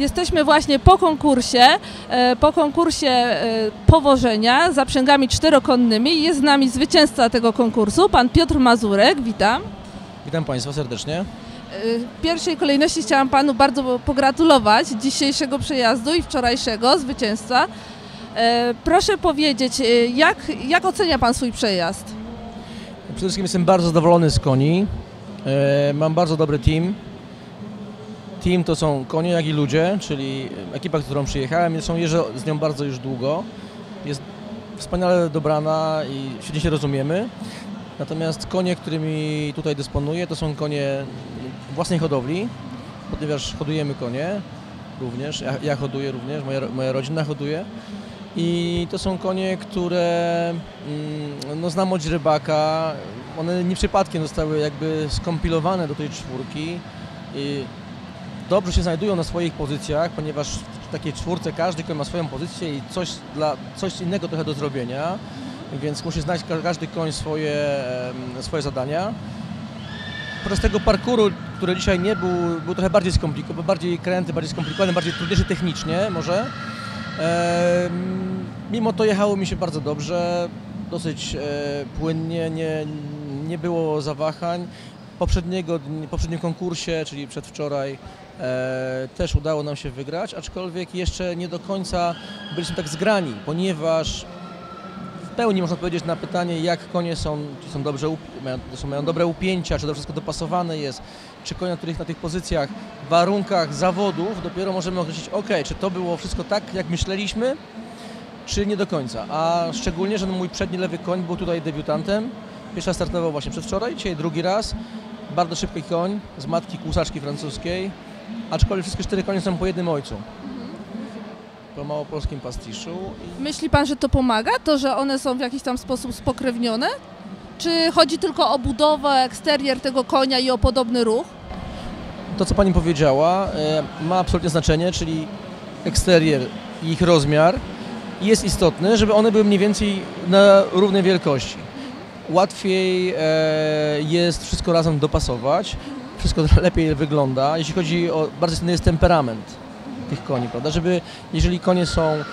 Jesteśmy właśnie po konkursie, e, po konkursie e, powożenia zaprzęgami czterokonnymi. Jest z nami zwycięzca tego konkursu, pan Piotr Mazurek. Witam. Witam Państwa serdecznie. E, W pierwszej kolejności chciałam panu bardzo pogratulować dzisiejszego przejazdu i wczorajszego zwycięstwa. Proszę powiedzieć, jak, jak ocenia pan swój przejazd? Przede wszystkim jestem bardzo zadowolony z koni. Mam bardzo dobry team. Team to są konie, jak i ludzie, czyli ekipa, którą przyjechałem. Są jeżdżę z nią bardzo już długo. Jest wspaniale dobrana i świetnie się rozumiemy. Natomiast konie, którymi tutaj dysponuję, to są konie własnej hodowli, ponieważ hodujemy konie również. Ja, ja hoduję również, moja, moja rodzina hoduje. I to są konie, które mm, no, znam od rybaka. One nie przypadkiem zostały jakby skompilowane do tej czwórki. I dobrze się znajdują na swoich pozycjach, ponieważ w takiej czwórce każdy koń ma swoją pozycję i coś, dla, coś innego trochę do zrobienia. Więc musi znać ka- każdy koń swoje, swoje zadania. Podczas tego parkuru, który dzisiaj nie był, był trochę bardziej skomplikowany, bardziej kręty, bardziej skomplikowany, bardziej trudniejszy technicznie może. Mimo to jechało mi się bardzo dobrze, dosyć e, płynnie, nie, nie było zawahań. Poprzedniego, dni- poprzednim konkursie, czyli przedwczoraj, e, też udało nam się wygrać, aczkolwiek jeszcze nie do końca byliśmy tak zgrani, ponieważ w pełni można powiedzieć na pytanie, jak konie są, czy są dobrze, mają, są, mają dobre upięcia, czy to wszystko dopasowane jest, czy konie, na których na tych pozycjach, warunkach zawodów dopiero możemy określić, ok, czy to było wszystko tak, jak myśleliśmy, czy nie do końca. A szczególnie, że mój przedni lewy koń był tutaj debiutantem. Pierwszy raz startował właśnie przedwczoraj, dzisiaj drugi raz. Bardzo szybki koń z matki kłusaczki francuskiej, aczkolwiek wszystkie cztery konie są po jednym ojcu. Po małopolskim pastiszu. I Myśli pan, że to pomaga, to, że one są w jakiś tam sposób spokrewnione? Czy chodzi tylko o budowę, eksterier tego konia i o podobny ruch? To, co Pani powiedziała, e, ma absolutnie znaczenie, czyli eksterier i ich rozmiar jest istotny, żeby one były mniej więcej na równej wielkości. Łatwiej e, jest wszystko razem dopasować, wszystko lepiej wygląda. Jeśli chodzi o, bardzo istotny jest temperament tych koni, prawda, żeby jeżeli konie są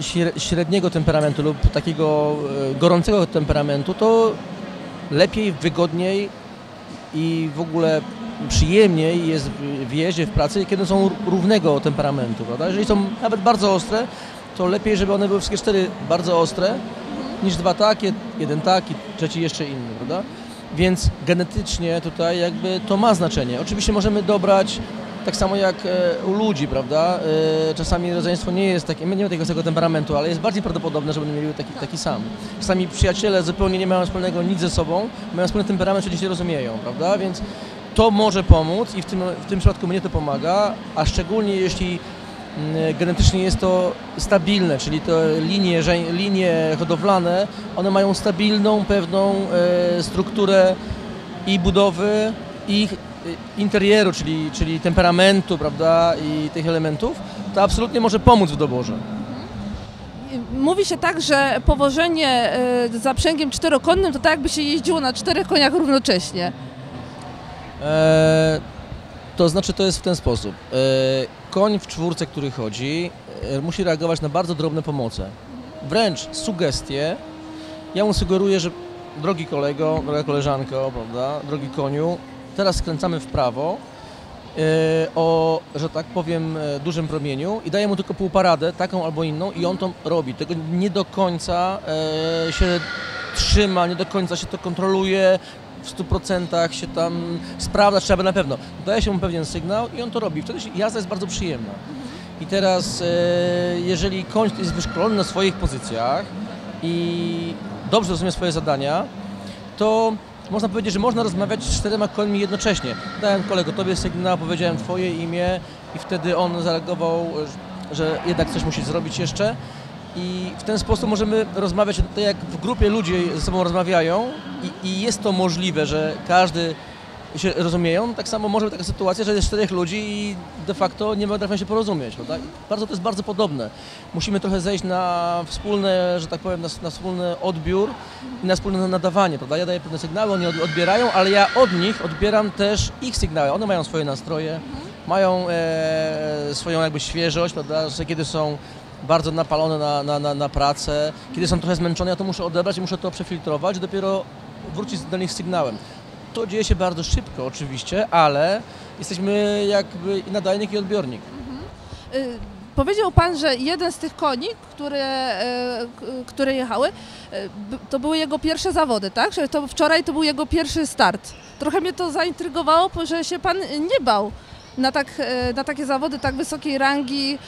śre- średniego temperamentu lub takiego e, gorącego temperamentu, to lepiej, wygodniej i w ogóle przyjemniej jest w jeździe, w pracy, kiedy są równego temperamentu, prawda? Jeżeli są nawet bardzo ostre, to lepiej, żeby one były wszystkie cztery bardzo ostre, niż dwa takie, jeden taki, trzeci jeszcze inny, prawda? Więc genetycznie tutaj jakby to ma znaczenie. Oczywiście możemy dobrać tak samo jak e, u ludzi, prawda? E, czasami rodzeństwo nie jest takie, my nie mamy tego samego temperamentu, ale jest bardziej prawdopodobne, żeby mieli taki, taki sam. Czasami przyjaciele zupełnie nie mają wspólnego nic ze sobą, mają wspólny temperament, przecież się rozumieją, prawda? Więc to może pomóc i w tym, w tym przypadku mnie to pomaga, a szczególnie jeśli genetycznie jest to stabilne, czyli te linie, linie hodowlane, one mają stabilną, pewną e, strukturę i budowy, i ich, e, interieru, czyli, czyli temperamentu, prawda, i tych elementów, to absolutnie może pomóc w doborze. Mówi się tak, że powożenie e, zaprzęgiem czterokonnym to tak jakby się jeździło na czterech koniach równocześnie. E, to znaczy to jest w ten sposób. E, koń w czwórce, który chodzi, e, musi reagować na bardzo drobne pomoce. Wręcz sugestie. Ja mu sugeruję, że drogi kolego, droga koleżanko, prawda, drogi koniu, teraz skręcamy w prawo e, o, że tak powiem, dużym promieniu i daję mu tylko półparadę, taką albo inną i on to robi. Tego nie do końca się trzyma, nie do końca się to kontroluje, w 100% się tam sprawdza, trzeba na pewno. Daje się mu pewien sygnał i on to robi. Wtedy jazda jest bardzo przyjemna. I teraz, e, jeżeli koń jest wyszkolony na swoich pozycjach i dobrze rozumie swoje zadania, to można powiedzieć, że można rozmawiać z czterema końmi jednocześnie. Dałem kolego tobie sygnał, powiedziałem twoje imię i wtedy on zareagował, że jednak coś musi zrobić jeszcze. I w ten sposób możemy rozmawiać, tak jak w grupie ludzie ze sobą rozmawiają i, i jest to możliwe, że każdy się rozumieją, tak samo może być taka sytuacja, że jest czterech ludzi i de facto nie potrafią się porozumieć. Prawda? Bardzo, to jest bardzo podobne. Musimy trochę zejść na wspólne, że tak powiem, na, na wspólny odbiór i na wspólne nadawanie. Prawda? Ja daję pewne sygnały, oni od- odbierają, ale ja od nich odbieram też ich sygnały. One mają swoje nastroje, mają e, swoją jakby świeżość, prawda, że kiedy są bardzo napalone na, na, na, na pracę, kiedy są trochę zmęczone, ja to muszę odebrać i muszę to przefiltrować, dopiero wrócić do nich sygnałem. To dzieje się bardzo szybko oczywiście, ale jesteśmy jakby nadajnik i odbiornik. Y, Powiedział Pan, że jeden z tych koni, które, k- które jechały, b- to były jego pierwsze zawody, tak? Że to wczoraj to był jego pierwszy start. Trochę mnie to zaintrygowało, że się Pan nie bał na, tak, na takie zawody tak wysokiej rangi.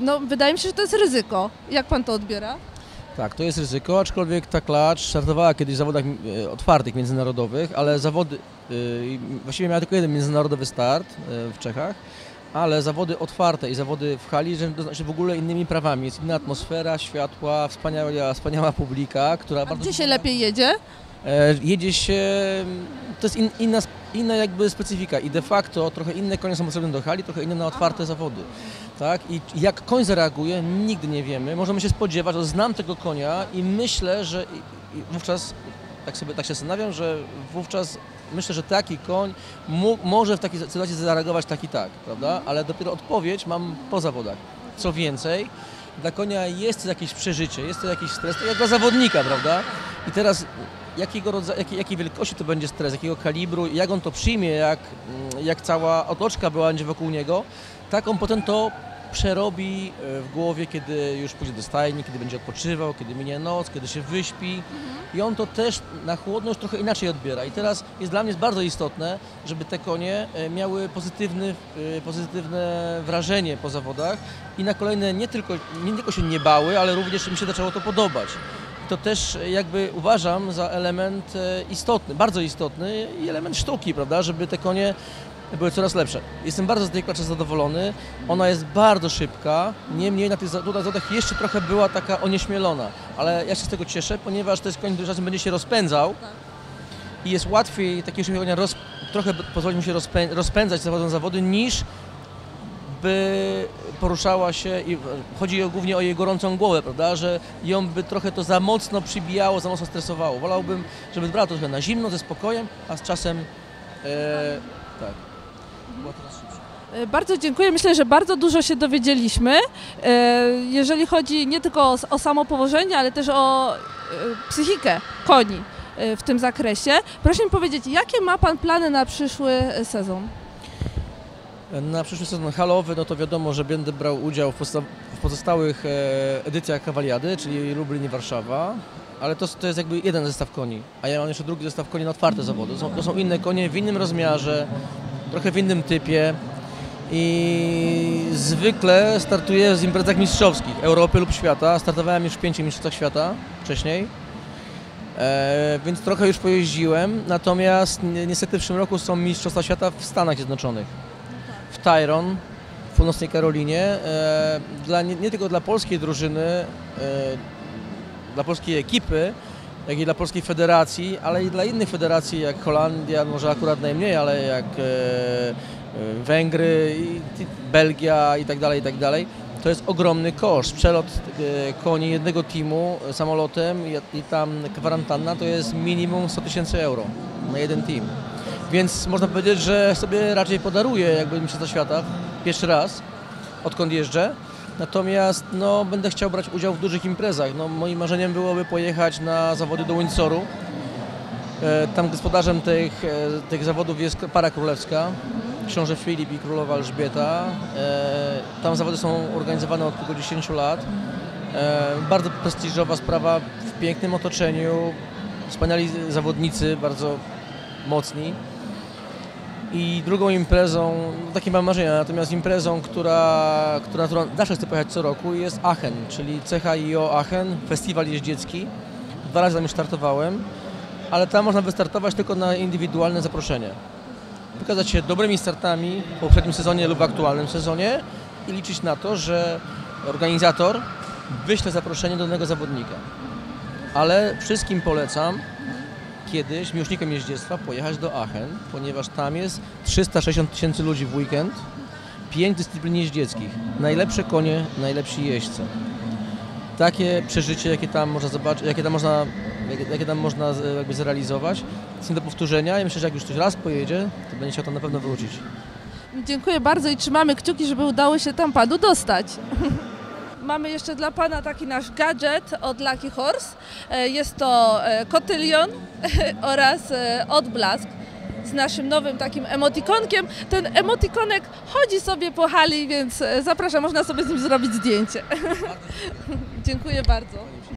No, wydaje mi się, że to jest ryzyko. Jak Pan to odbiera? Tak, to jest ryzyko, aczkolwiek ta klacz startowała kiedyś w zawodach e, otwartych, międzynarodowych, ale zawody, e, właściwie miała tylko jeden międzynarodowy start e, w Czechach, ale zawody otwarte i zawody w hali, że to znaczy w ogóle innymi prawami. Jest inna atmosfera, światła, wspaniała, wspaniała publika, która A bardzo... gdzie się lepiej jedzie? Jedzie się, to jest in, inna, inna jakby specyfika i de facto trochę inne konie są potrzebne do hali, trochę inne na otwarte zawody. Tak? I jak koń zareaguje, nigdy nie wiemy. Możemy się spodziewać, że znam tego konia i myślę, że wówczas, tak sobie tak się zastanawiam, że wówczas myślę, że taki koń może w takiej sytuacji zareagować tak i tak, prawda? Ale dopiero odpowiedź mam po zawodach. Co więcej, dla konia jest to jakieś przeżycie, jest to jakiś stres, tak jak dla zawodnika, prawda? I teraz jakiego rodzaju, jakiej, jakiej wielkości to będzie stres, jakiego kalibru, jak on to przyjmie, jak, jak cała otoczka będzie wokół niego, tak on potem to przerobi e, w głowie, kiedy już pójdzie do stajni, kiedy będzie odpoczywał, kiedy minie noc, kiedy się wyśpi i on to też na chłodno już trochę inaczej odbiera. I teraz jest dla mnie bardzo istotne, żeby te konie e, miały pozytywny, e, pozytywne wrażenie po zawodach i na kolejne nie tylko, nie tylko się nie bały, ale również im się zaczęło to podobać. To też jakby uważam za element istotny, bardzo istotny i element sztuki, prawda, żeby te konie były coraz lepsze. Jestem bardzo z tej klaczy zadowolony. Ona jest bardzo szybka, niemniej na tych zawodach jeszcze trochę była taka onieśmielona, ale ja się z tego cieszę, ponieważ to jest koń, który czasem będzie się rozpędzał i jest łatwiej takiego konia roz, trochę pozwolić mu się rozpę, rozpędzać zawodem zawody niż by poruszała się i chodzi głównie o jej gorącą głowę, prawda, że ją by trochę to za mocno przybijało, za mocno stresowało. Wolałbym, żeby brała to trochę na zimno, ze spokojem, a z czasem e, tak. Była coraz szybsza. Bardzo dziękuję. Myślę, że bardzo dużo się dowiedzieliśmy, e, jeżeli chodzi nie tylko o, o samo położenie, ale też o e, psychikę koni e, w tym zakresie. Proszę mi powiedzieć, jakie ma Pan plany na przyszły sezon? Na przyszły sezon halowy, no to wiadomo, że będę brał udział w, w pozostałych edycjach Kawaliady, czyli Lublin i Warszawa. Ale to, to jest jakby jeden zestaw koni, a ja mam jeszcze drugi zestaw koni na otwarte zawody. Są, to są inne konie w innym rozmiarze, trochę w innym typie i zwykle startuję w imprezach mistrzowskich Europy lub świata. Startowałem już w pięciu mistrzostwach świata wcześniej, e, więc trochę już pojeździłem. Natomiast ni- niestety w przyszłym roku są mistrzostwa świata w Stanach Zjednoczonych w Tyron w północnej Karolinie. E, dla, nie, nie tylko dla polskiej drużyny, e, dla polskiej ekipy, jak i dla polskiej federacji, ale i dla innych federacji, jak Holandia, może akurat najmniej, ale jak e, e, Węgry, Belgia i tak dalej, i tak dalej. To jest ogromny koszt. Przelot e, koni jednego teamu samolotem i, tam kwarantanna to jest minimum 100 tysięcy euro na jeden team. Więc można powiedzieć, że sobie raczej podaruję jakby Mistrzostwa Świata pierwszy raz, odkąd jeżdżę. Natomiast no, będę chciał brać udział w dużych imprezach. No, moim marzeniem byłoby pojechać na zawody do Windsoru. E, Tam gospodarzem tych, e, tych zawodów jest para królewska, książę Filip i królowa Elżbieta. E, Tam zawody są organizowane od tylko 10 lat. Bardzo prestiżowa sprawa w pięknym otoczeniu, wspaniali zawodnicy, bardzo mocni. I drugą imprezą, no takie mam marzenia, natomiast imprezą, która, która, którą zawsze chcę pojechać co roku jest Aachen, czyli CHIO Aachen, festiwal jeździecki. Dwa razy tam już startowałem, ale tam można wystartować tylko na indywidualne zaproszenie. Wykazać się dobrymi startami w poprzednim sezonie lub aktualnym sezonie i liczyć na to, że organizator wyśle zaproszenie do danego zawodnika. Ale wszystkim polecam kiedyś miłośnikom jeździectwa pojechać do Aachen, ponieważ tam jest 360 tysięcy ludzi w weekend, pięć dyscyplin jeździeckich, najlepsze konie, najlepsi jeźdźcy. Takie przeżycie, jakie tam można zobaczyć, jakie tam można, jakie, tam można jakby zrealizować, jest nie do powtórzenia i myślę, że jak już ktoś raz pojedzie, to będzie chciał tam na pewno wrócić. Dziękuję bardzo i trzymamy kciuki, żeby udało się tam panu dostać. Mamy jeszcze dla pana taki nasz gadżet od Lucky Horse. E, Jest to e, kotylion oraz e, odblask z naszym nowym takim emotikonkiem. Ten emotikonek chodzi sobie po hali, więc zapraszam, można sobie z nim zrobić zdjęcie. Dziękuję bardzo.